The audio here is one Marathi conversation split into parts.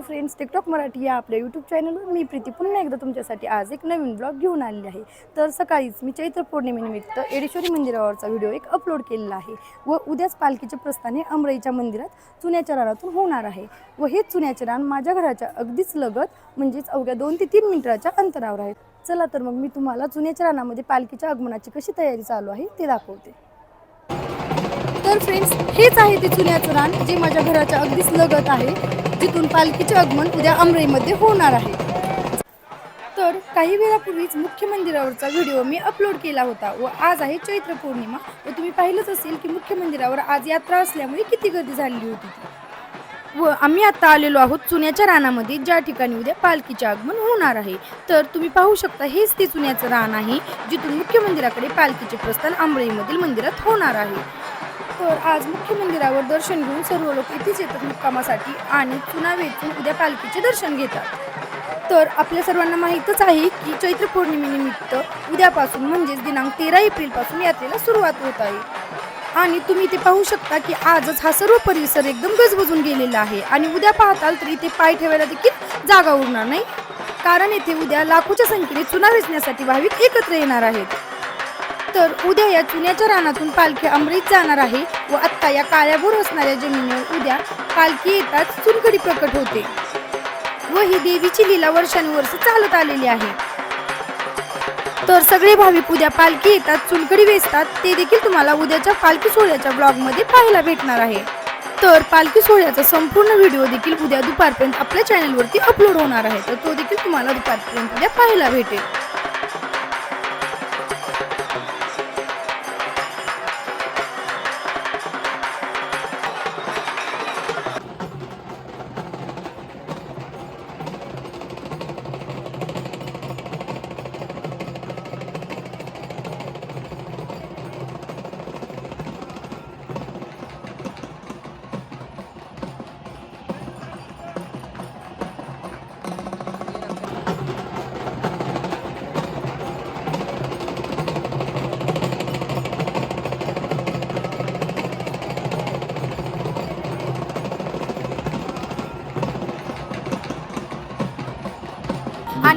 हॅलो फ्रेंड्स टिकटॉक मराठी या आपल्या यूट्यूब चॅनलवर मी प्रीती. पुन्हा एकदा तुमच्यासाठी आज एक नवीन ब्लॉग घेऊन आलेली आहे. तर सकाळीच मी चैत्र पौर्णिमेनिमित्त एडेश्वरी मंदिरावरचा व्हिडिओ एक अपलोड केलेला आहे व उद्याच पालखीचे प्रस्थान हे अमराईच्या मंदिरात चुन्याच्या रानातून होणार आहे व हे चुन्याचे रान माझ्या घराच्या अगदीच लगत म्हणजेच अवघ्या दोन ते तीन मिनिटाच्या अंतरावर आहे चला तर मग मी तुम्हाला चुन्याच्या रानामध्ये पालखीच्या आगमनाची कशी तयारी चालू आहे ते दाखवते. तर फ्रेंड्स हेच आहे ते चुन्याचं रान जे माझ्या घराच्या अगदीच लगत आहे जिथून पालखीचे आगमन उद्या अमराईमध्ये होणार आहे. तर काही वेळापूर्वीच मुख्य मंदिरावरचा व्हिडिओ मी अपलोड केला होता व आज आहे चैत्र पौर्णिमा व तुम्ही पाहिलंच असेल की मुख्य मंदिरावर आज यात्रा असल्यामुळे किती गर्दी झालेली होती व आम्ही आता आलेलो आहोत चुन्याच्या रानामध्ये ज्या ठिकाणी उद्या पालखीचे आगमन होणार आहे. तर तुम्ही पाहू शकता हेच ते चुन्याचं रान आहे जिथून मुख्य मंदिराकडे पालखीचे प्रस्थान आंबळीमधील मंदिरात होणार आहे. तर आज मुख्य मंदिरावर दर्शन घेऊन सर्व लोक इथेच येतात मुक्कामासाठी आणि चुना वेचून उद्या पालखीचे दर्शन घेतात. तर आपल्या सर्वांना माहीतच आहे की चैत्र पौर्णिमेनिमित्त उद्यापासून म्हणजेच दिनांक तेरा एप्रिलपासून यात्रेला सुरुवात होत आहे. आणि तुम्ही इथे पाहू शकता की आजच हा सर्व परिसर एकदम गजबजून गेलेला आहे आणि उद्या पाहताल तर इथे पाय ठेवायला देखील जागा उरणार नाही. कारण येथे उद्या लाखोच्या संख्येने चुना वेचण्यासाठी भाविक एकत्र येणार आहेत. तर उद्या या जुन्याच्या रानातून पालखी अमृत जाणार आहे व आत्ता या काळ्याभोर असणाऱ्या जमिनीवर उद्या पालखी येताच चुनकडी प्रकट होते. व ही देवीची लीला वर्षानुवर्ष चालत आलेली आहे. तर सगळे भाविक उद्या पालखी येतात चुनकडी वेचतात ते देखील तुम्हाला उद्याच्या पालखी सोहळ्याच्या ब्लॉगमध्ये पाहायला भेटणार आहे. तर पालखी सोहळ्याचा संपूर्ण व्हिडिओ देखील उद्या दुपारपर्यंत आपल्या चॅनलवरती अपलोड होणार आहे तर तो देखील तुम्हाला दुपारपर्यंत उद्या पाहायला भेटेल.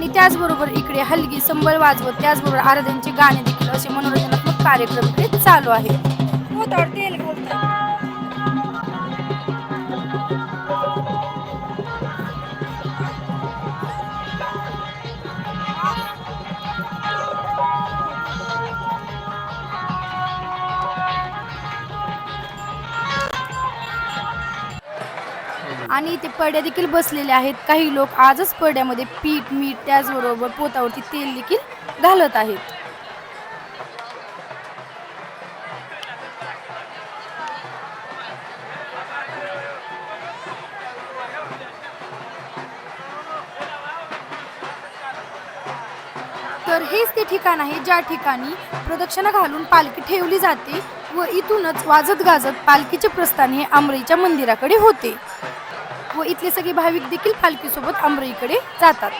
आणि त्याचबरोबर इकडे हलगी संबळ वाजवत त्याचबरोबर आराध्यांचे गाणे देखील असे मनोरंजनात्मक कार्यक्रम इकडे चालू आहे आणि इथे पड्या देखील बसलेले आहेत. काही लोक आजच पड्यामध्ये पीठ मीठ त्याचबरोबर पोतावरती तेल देखील घालत आहेत. तर हेच ते ठिकाण आहे ज्या ठिकाणी प्रदक्षिणा घालून पालखी ठेवली जाते व इथूनच वाजत गाजत पालखीचे प्रस्थान हे आमराईच्या मंदिराकडे होते. व इथले सगळे भाविक देखील पालखीसोबत आमराईकडे जातात.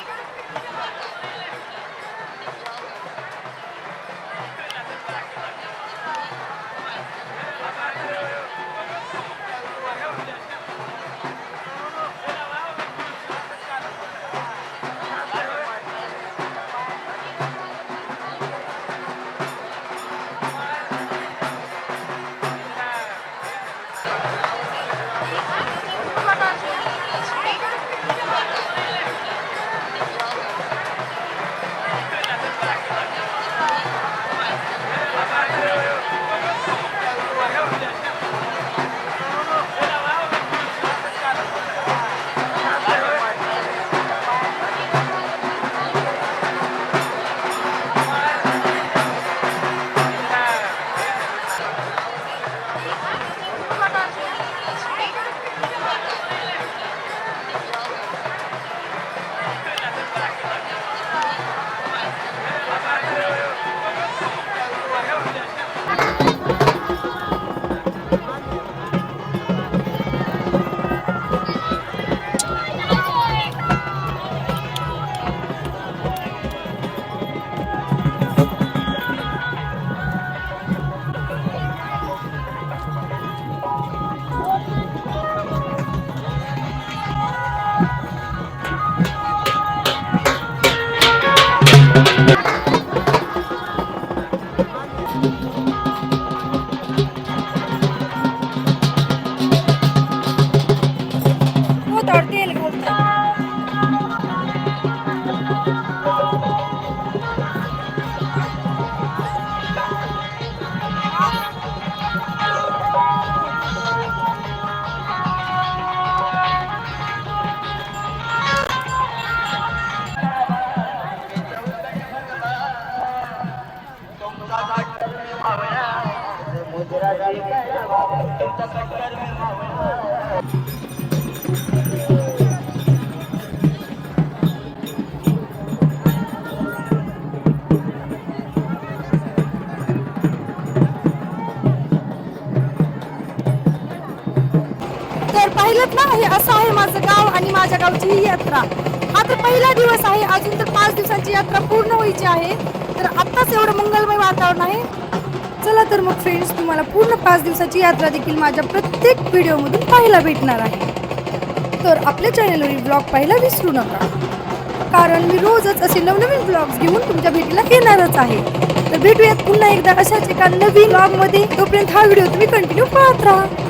तर पाहिलं ना हे असं आहे माझं गाव आणि माझ्या गावची ही यात्रा. हा तर पहिला दिवस आहे अजून तर पाच दिवसांची यात्रा पूर्ण व्हायची आहे. तर आत्ताच एवढं मंगलमय वातावरण आहे. चला तर मग फ्रेंड्स तुम्हाला पूर्ण पाच दिवसाची यात्रा देखील माझ्या प्रत्येक व्हिडिओमधून पाहायला भेटणार आहे. तर आपल्या चॅनलवरील ब्लॉग पाहायला विसरू नका. कारण मी रोजच असे नवनवीन ब्लॉग्स घेऊन तुमच्या भेटीला येणारच आहे. तर भेटूयात पुन्हा एकदा अशाच एका नवीन ब्लॉगमध्ये तोपर्यंत हा व्हिडिओ तुम्ही कंटिन्यू पाहत राहा.